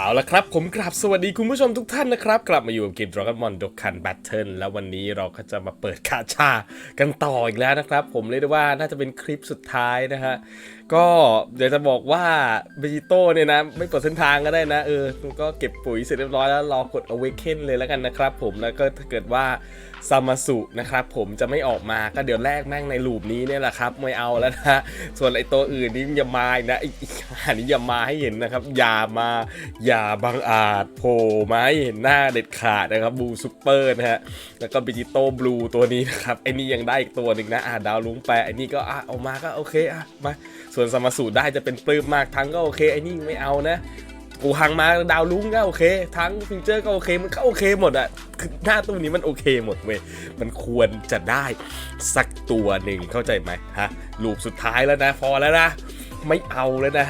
เอาละครับ ผมกราบสวัสดีคุณผู้ชมทุกท่านนะครับ กลับมาอยู่กับเกม Dragon Ball Dokkan Battle แล้ววันนี้เราก็จะมาเปิดคาชากันต่ออีกแล้วนะครับ ผมเรียกได้ว่าน่าจะเป็นคลิปสุดท้ายนะฮะ ก็เดี๋ยวจะบอกว่าเบจิโต้เนี่ยนะ ไม่เปิดเส้นทางก็ได้นะเออก็เก็บปุ๋ยเสร็จเรียบร้อยแล้วรอกด Awaken เลยแล้วกันนะครับผมแล้วก็ถ้าเกิดว่าซามาสุนะครับผมจะไม่ออกมาก็เดี๋ยวแรกแม่งในลูปนี้เนี่ยแหละครับ ไม่เอาแล้วนะส่วนไอตัวอื่นนี่อย่ามาอีกนะไอ้อันนี้อย่ามาให้เห็นนะครับ อย่ามาอย่าบังอาจโผล่มาให้เห็นหน้าเด็ดขาดนะครับบูซูเปอร์นะฮะแล้วก็บิจิโต้บลูตัวนี้นะครับไอ้นี่ยังได้อีกตัวหนึ่งนะอ่าดาวลุงแปะไอ้นี่ก็อะเอามาก็โอเคอะมาส่วนสมาสูได้จะเป็นปลื้มมากทั้งก็โอเคไอ้นี่ไม่เอานะกูหังมาดาวลุ้งก็โอเค ทั้งฟิวเจอร์ก็โอเคมันก็โอเคหมดอะคือหน้าตัวนี้มันโอเคหมดเว้ยมันควรจะได้สักตัวหนึ่งเข้าใจไหมฮะลูปสุดท้ายแล้วนะ พอแล้วนะ ไม่เอาแล้วนะ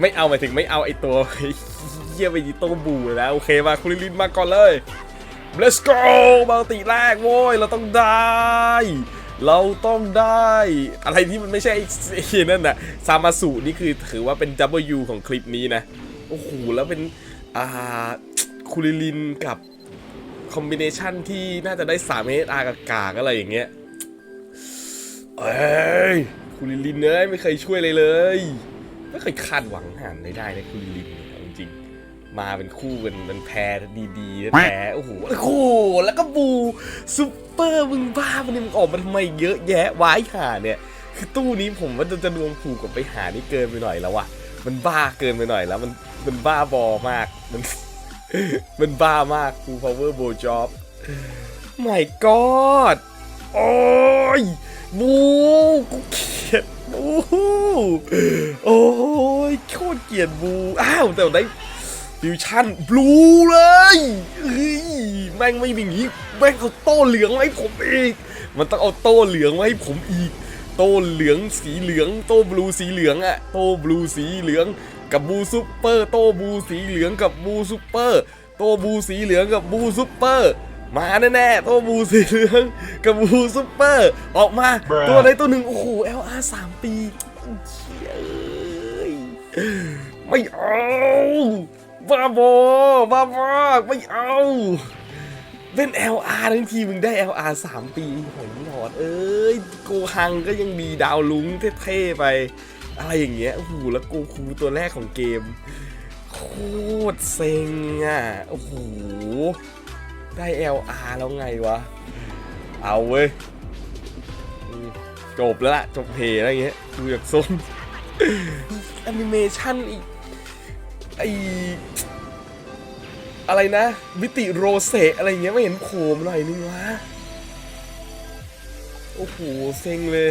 ไม่เอาหมายถึงไม่เอาไอตัวเยี่ยไปยีโตบูแล้วโอเคมาคุณลิลินมาก่อนเลย let's go มัลติแรกโว้ยเราต้องได้ เราต้องได้อะไรที่มันไม่ใช่ไอ้นั่นน่ะซามาสุนี่คือถือว่าเป็น W ของคลิปนี้นะ โอ้โห แล้วเป็น อ่า คูริลินกับ คอมบิเนชันที่น่าจะได้3เมตรอากากากอะไรอย่างเงี้ย เอ้ยคูริลินเอ้ยไม่เคยช่วยเลยเลย ไม่เคยคาดหวังหานได้ได้นะคูริลิน มาเป็นคู่กันมันแพ้ดีๆแพ้โอ้โหโอ้แล้วก็บูซุปเปอร์มึงบ้ามันนี่มึงออกมาทำไมเยอะแยะวายหาเนี่ยคือตู้นี้ผมว่าจะจะดวงผูกกับไปหานี่เกินไปหน่อยแล้ววะมันบ้าเกินไปหน่อยแล้วมันมันบ้าบอมากมันมันบ้ามากคูพาวเวอร์โบจ็อบไม่กอดโอ้ยบูกูเกลียดบูโอ้ยโคตรเกลียดบูอ้าวแต่ได้ ฟิวชั่นบลูเลยเฮ้ยแม่งไม่มีอย่างงี้แม่งเอาโต้เหลืองมาให้ผมอีก มันต้องเอาโต้เหลืองมาให้ผมอีก โต้เหลืองสีเหลือง โต้บลูสีเหลืองอะโต้บลูสีเหลือง กับบูซูเปอร์ โต้บูสีเหลืองกับบูซูเปอร์ โต้บูสีเหลืองกับบูซูเปอร์มาแน่ๆโต้บูสีเหลืองกับบูซูเปอร์ ออกมา Bruh ตัวใดตัวหนึ่งโอ้โห LR สามปีเชี่ยเอ้ยไม่เอา บ้าบอบ้าบอไม่เอาเป็น LR ทั้งทีมึงได้ LR 3 ปีหอยหลอด เอ้ยโกฮังก็ยังมีดาวลุงเท่ๆไป อะไรอย่างเงี้ยโอ้โหแล้วโกคูตัวแรกของเกม โคตรเซ็งอะโอ้โหได้ LR แล้วไงวะ เอาเว้ย จบแล้วล่ะ จบเพลย์แล้วอย่างเงี้ยดูจากทรงแอนิเมชันอีก ไออะไรนะ มิติโรเซอะไรเงี้ยไม่เห็นโผล่มหน่อยนึงวะ โอ้โห เซ็งเลย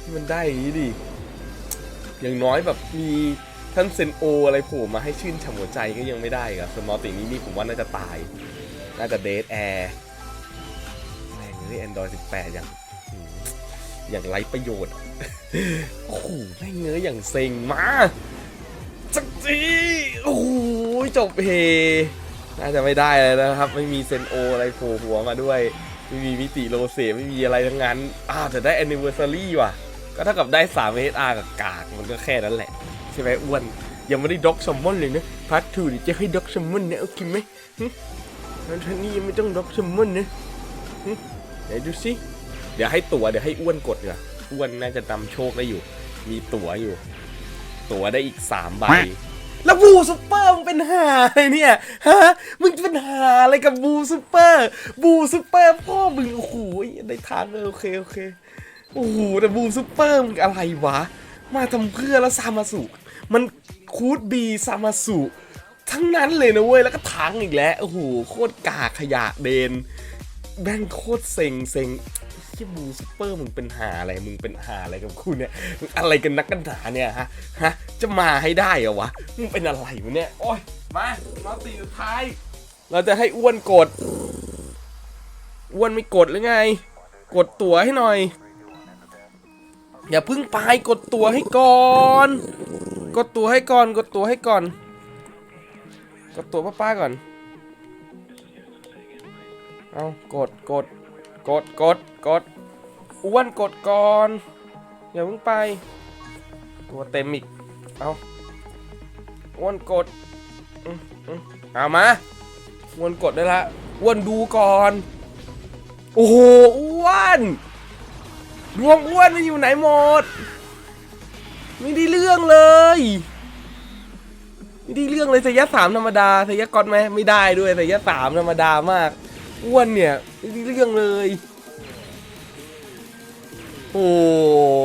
ที่มันได้อย่างนี้ดิ อย่างน้อยแบบมีท่านเซนโออะไรโผล่มาให้ชื่นฉ่ำหัวใจก็ยังไม่ได้ครับสมอตินี้นี่ผมว่าน่าจะตาย น่าจะเดทแอร์แม่งเลยแอนดรอย18อย่าง อย่างไรประโยชน์ โอ้โหแม่งเนื้ออย่างเซ็งมาสักทีโอ้โหจบเฮน่าจะไม่ได้เลยนะครับ ไม่มีเซนโออะไรโผล่หัวมาด้วย ไม่มีมิติโลเซไม่มีอะไรทั้งนั้น อ้าวแต่ได้ anniversary ว่ะ ก็เท่ากับได้3 HR กับกากมันก็แค่นั้นแหละ ใช่ไหมอ้วน ยังไม่ได้ด็อกซัมมอนเลยนะพาร์ททูจะให้ด็อกซัมมอนเนี่ยโอเคไหมหึแล้วท่านี้ยังไม่ต้องด็อกซัมมอนนะหึไหนดูสิ เดี๋ยวให้ตั๋วเดี๋ยวให้อ้วนกดดีกว่าอ้วนน่าจะนำโชคได้อยู่ มีตั๋วอยู่ ตั๋วได้อีกสามใบ แล้วบูซูเปอร์มึงเป็นหาอะไรเนี่ยฮะมึงเป็นหาอะไรกับบูซูเปอร์ บูซูเปอร์พ่อมึงโอ้โหได้ทางเลยโอเคโอเคโอ้โหแต่บูซูเปอร์มึงอะไรวะ มาทำเพื่อแล้วซามาสุมันคูดบีซามาสุทั้งนั้นเลยนะเว้ยแล้วก็ทางอีกแล้วโอ้โหโคตรกากขยะเดนแม่งโคตรเซ็งเซ็ง ที่บูซูเปอร์มึงเป็นหาอะไรมึงเป็นหาอะไรกับคุณเนี่ยมึงอะไรกันนักกันหนาเนี่ยฮะฮะจะมาให้ได้เหรอวะมึงเป็นอะไรวะเนี่ยโอ้ยมามาตีสุดท้าย เราจะให้อ้วนกด อ้วนไม่กดหรือไง กดตั๋วให้หน่อย อย่าเพึ่งไปกดตั๋วให้ก่อน กดตั๋วให้ก่อน กดตั๋วให้ก่อน กดตั๋วป้าๆก่อน เอากดกด กดกดกดอ้วนกดก่อนอย่าเพิ่งไป ตัวเต็มอีก เอาอ้วนกดเอามาอ้วนกดได้ละอ้วนดูก่อน โอ้โหอ้วนดวงอ้วนมันอยู่ไหนหมด ไม่ได้เรื่องเลย ไม่ได้เรื่องเลยสยะสามธรรมดาสยะก๊อตไหมไม่ได้ด้วยสยะสามธรรมดามาก อ้วนเนี่ยเรื่องเลย โอ้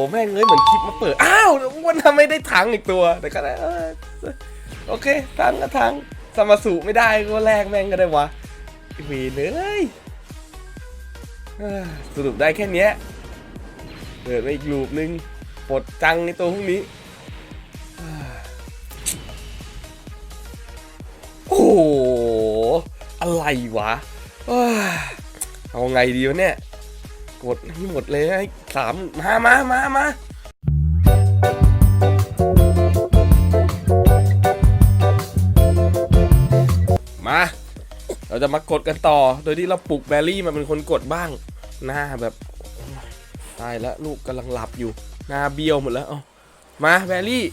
แม่งเอ้ยเหมือนคลิปมาเปิด อ้าวอ้วนทำไม่ได้ถังอีกตัว แต่ก็ได้โอเคถังก็ถังสมาสุไม่ได้ก็แลกแม่งก็ได้วะวีเลยสรุปได้แค่นี้เปิดไปอีกลูปนึงปลดจังในตัวพวกนี้ โอ้อะไรวะ เอาไงดีวะเนี่ย กดให้หมดเลยให้สามมามามามามา เราจะมากดกันต่อ โดยที่เราปลุกแบรี่มาเป็นคนกดบ้าง หน้าแบบ ตายแล้วลูกกำลังหลับอยู่ หน้าเบี้ยวหมดแล้วเอามาแบรี่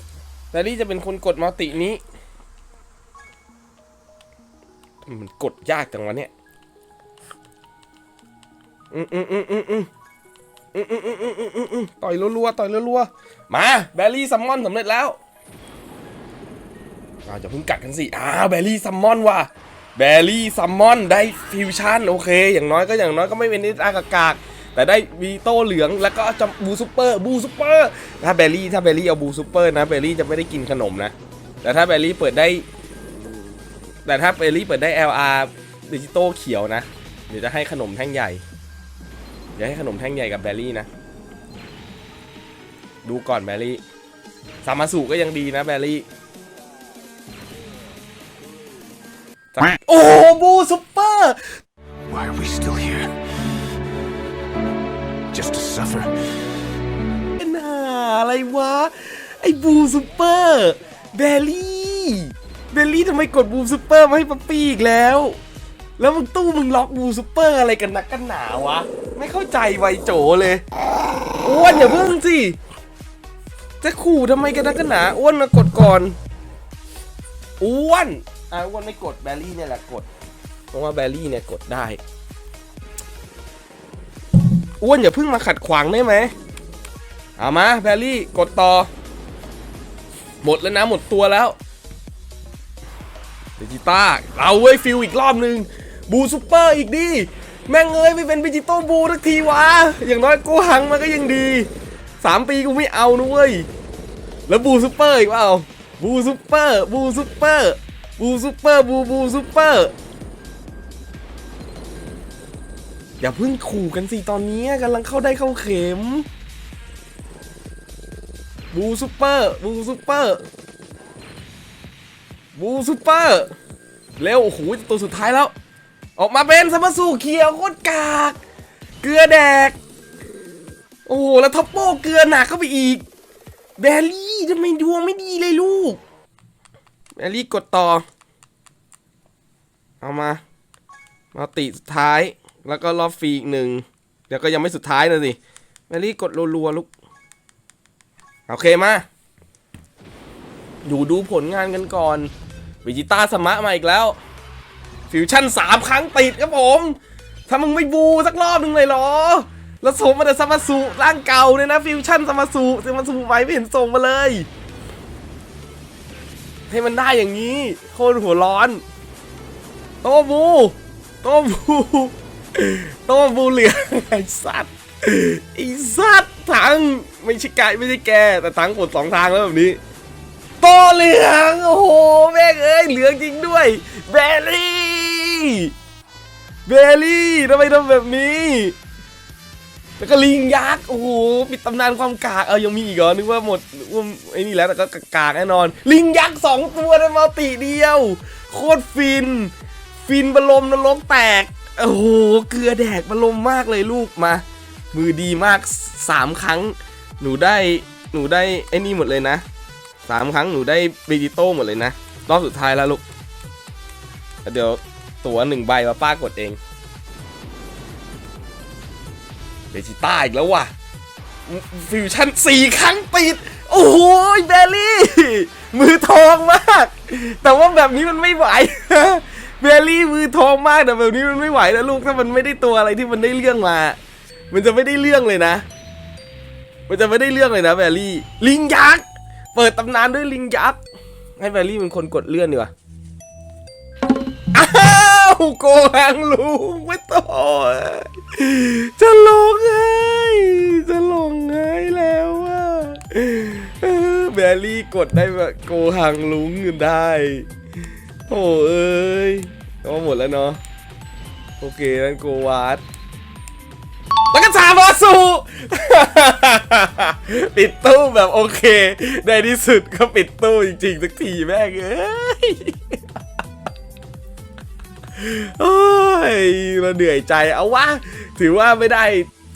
แบรี่จะเป็นคนกดมัลตินี้ มันกดยากจังวะเนี่ย อืออืออืออืออือต่อยรัวๆต่อยรัวๆมาแบลรี่ซัมมอนสำเร็จแล้วอาอย่าเพิ่งกัดกันสิอ้าวแบลรี่ซัมมอนว่ะแบลรี่ซัมมอนได้ฟิวชั่นโอเค อย่างน้อยก็อย่างน้อยก็ไม่เป็นนิดอากากแต่ได้วีโต้เหลืองแล้วก็จะบูซูเปอร์บูซูเปอร์ถ้าแบลรี่ถ้าแบลรี่เอาบูซูเปอร์นะแบลรี่จะไม่ได้กินขนมนะ แต่ถ้าแบลรี่เปิดได้ แต่ถ้าแบลรี่เปิดได้ LR ดิจิโตเขียวนะเดี๋ยวจะให้ขนมแท่งใหญ่ เดี๋ยวให้ขนมแท่งใหญ่กับแบลลี่นะ ดูก่อนแบลลี่สามาสุก็ยังดีนะแบลลี่จัดโอ้โหบูซุปเปอร์ Why are we still here? Just to suffer? เป็นหาอะไรวะ ไอ้บูซุปเปอร์แบลลี่แบลลี่ทำไมกดบูซุปเปอร์มาให้ป๊อปปี้อีกแล้ว แล้วมึงตู้มึงล็อกบูซุปเปอร์อะไรกันนักกันหนาวะ ไม่เข้าใจไวโจเลยอ้วนอย่าเพิ่งสิจะขู่ทำไมกันนักกันหนาอ้วนมากดก่อนอ้วนอะอ้วนไม่กดแบลลี่เนี่ยแหละกด เพราะว่าแบลลี่เนี่ยกดได้อ้วนอย่าเพิ่งมาขัดขวางได้ไหมเอามาแบลลี่กดต่อ หมดแล้วนะหมดตัวแล้วเบจิต้าเอาเว้ยฟิลอีกรอบนึง บูซูเปอร์อีกดิ แม่งเอ้ยไม่เป็นเบจิโตบูทักทีวะ อย่างน้อยกูหังมาก็ยังดีสามปีกูไม่เอานะเว้ย แล้วบูซูเปอร์อีกเปล่า บูซูเปอร์ บูซูเปอร์ บูซูเปอร์ บูบูซูเปอร์ อย่าเพิ่งขู่กันสิตอนนี้กำลังเข้าได้เข้าเข็ม บูซูเปอร์ บูซูเปอร์บูซูเปอร์ เร็ว โอ้โห ตัวสุดท้ายแล้ว ออกมาเป็นสมาสูเขียวโคตรกาก เกลือแดก โอ้โห แล้วทัพโป้เกลือหนักเข้าไปอีก แบลลี่ทำไมดวงไม่ดีเลยลูก แบลลี่กดต่อ เอามา มาติสุดท้าย แล้วก็รอบฟรีอีกหนึ่งเดี๋ยวก็ยังไม่สุดท้ายนะสิ แบลลี่กดรัวๆลูก โอเคมา ดูดูผลงานกันก่อนวิจิต้าสมะมาอีกแล้ว ฟิวชั่นสามครั้งติดครับผม ถ้ามึงไม่บูสักรอบหนึ่งเลยเหรอ แล้วส่งมาแต่สมาสุร่างเก่าเนี่ยนะ ฟิวชั่นสมาสุสมาสุไว้ไม่เห็นส่งมาเลย ให้มันได้อย่างนี้ โคตรหัวร้อน โตบูโตบูโตบูเหลือไอ้สัตว์ไอีสัตว์ถังไม่ใช่ไก่ไม่ใช่แกแต่ถังกดสองทางแล้วแบบนี้ โตเหลือง โอ้โหแม่งเอ้ยเหลืองจริงด้วยเบลลี่เบลลี่ทำไมทำแบบนี้ แล้วก็ลิงยักษ์โอ้โหปิดตำนานความกากเอายังมีอีกเหรอนึกว่าหมดว่าไอ้นี่แล้วแต่ก็กากแน่นอน ลิงยักษ์สองตัวในมัลติเดียว โคตรฟิน ฟินบรมนรกแตกโอ้โหเกลือแดกบรมมากเลยลูกมา มือดีมากสามครั้ง หนูได้หนูได้ไอ้นี่หมดเลยนะ สามครั้งหนูได้เบจิโต้หมดเลยนะ รอบสุดท้ายแล้วลูก เดี๋ยวตั๋วหนึ่งใบมาป้ากดเองเบจิต้าอีกแล้วว่ะ ฟิวชั่นสี่ครั้งติด โอ้โหแบลลี่ มือทองมาก แต่ว่าแบบนี้มันไม่ไหวแบลลี่มือทองมากแต่แบบนี้มันไม่ไหวนะลูกถ้ามันไม่ได้ตัวอะไรที่มันได้เรื่องมา มันจะไม่ได้เรื่องเลยนะ มันจะไม่ได้เรื่องเลยนะแบลลี่ ลิงยักษ์ เปิดตำนานด้วยลิงยักษ์ให้แบลลี่เป็นคนกดเลื่อนดีกว่าอ้าวโกหังลุงไม่ต่อจะลงไงจะลงไงแล้วอะแบลลี่กดได้แบบโกหังลุงได้โอ้เอ้ยก็หมดแล้วเนาะโอเคนั่นโกวาดแล้วก็ สามบอสูปิดตู้แบบโอเค ในที่สุดก็ปิดตู้จริงๆสักทีแม่งเอ้ยโอ้ยเราเหนื่อยใจเอาวะถือว่าไม่ได้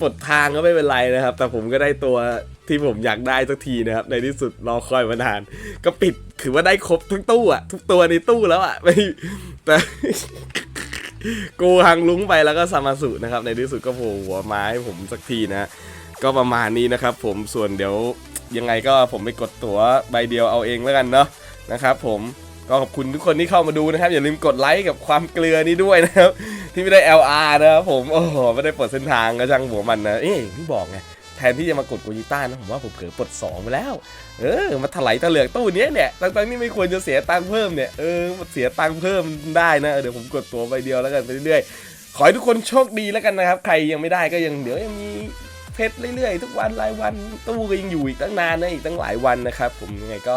ปลดทางก็ไม่เป็นไรนะครับ แต่ผมก็ได้ตัวที่ผมอยากได้สักทีนะครับ ในที่สุดรอคอยมานาน ก็ปิดถือว่าได้ครบทุกตู้อะทุกตัวในตู้แล้วอะไม่แต่ กูหังลุงไปแล้วก็ซามาสุนะครับ ในที่สุดก็โผล่หัวไมาให้ผมสักทีนะก็ประมาณนี้นะครับผมส่วนเดี๋ยวยังไงก็ผมไปกดตั๋วใบเดียวเอาเองแล้วกันเนาะนะครับผมก็ขอบคุณทุกคนที่เข้ามาดูนะครับ อย่าลืมกดไลค์กับความเกลือนี้ด้วยนะครับ ที่ไม่ได้ LR นะครับผมโอ้โหไม่ได้เปิดเส้นทางก็ช่างหัวมันนะเอ๊ะที่บอกไง แทนที่จะมากดโกจิต้านะผมว่าผมเผลอปลด2ไปแล้ว เออมาถลายตะเหลือกตู้เนี้ยเนี่ยตั้งๆนี่ไม่ควรจะเสียตังค์เพิ่มเนี่ยเออมาเสียตังค์เพิ่มได้นะเออเดี๋ยวผมกดตัวใบเดียวแล้วกันไปเรื่อยๆขอให้ทุกคนโชคดีแล้วกันนะครับ ใครยังไม่ได้ก็ยังเดี๋ยวยังมีเพชรเรื่อยๆ ทุกวันรายวันตู้ก็ยังอยู่อีกตั้งนานนะอีกตั้งหลายวันนะครับ ผมยังไงก็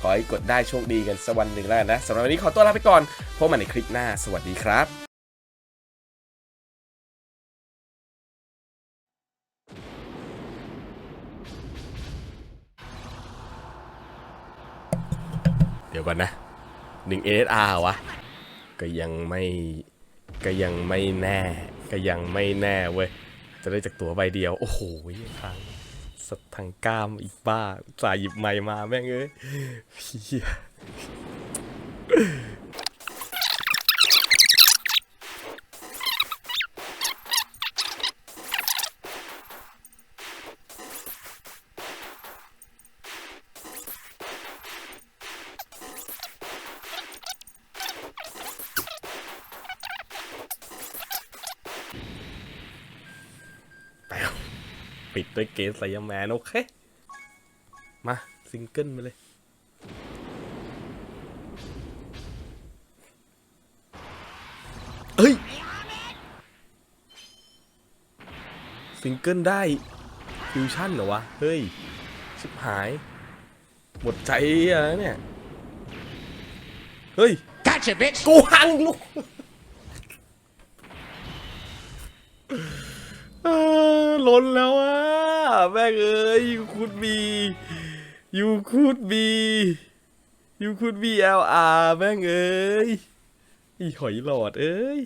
ขอให้กดได้โชคดีกันสักวันหนึ่งแล้วกันนะสำหรับวันนี้ขอตัวลาไปก่อนพบกันในคลิปหน้า สวัสดีครับ ยวก่อนนะหนึ่ง ASR วะ ก็ยังไม่ก็ยังไม่แน่ ก็ยังไม่แน่เว้ย จะได้จากตัวใบเดียว โอ้โหทางสัตว์ทางกล้ามอีกบ้าสายหยิบไม้มาแม่งเอ้ยเฮีย ปิดด้วยเกสไซยาแมนโอเค มา ซิงเกิลมาเลย เฮ้ย ซิงเกิลได้ ฟิวชั่นเหรอวะ เฮ้ย ชิบหาย หมดใจอะเนี่ย เฮ้ย Gotcha, bitch! กูหังลูกเออ ล้นแล้วอะแม่งเอ้ยยูคูดบียูคูดบียูคูดบีเอลอาร์แม่งเอ้ยอีหอยหลอดเอ้ย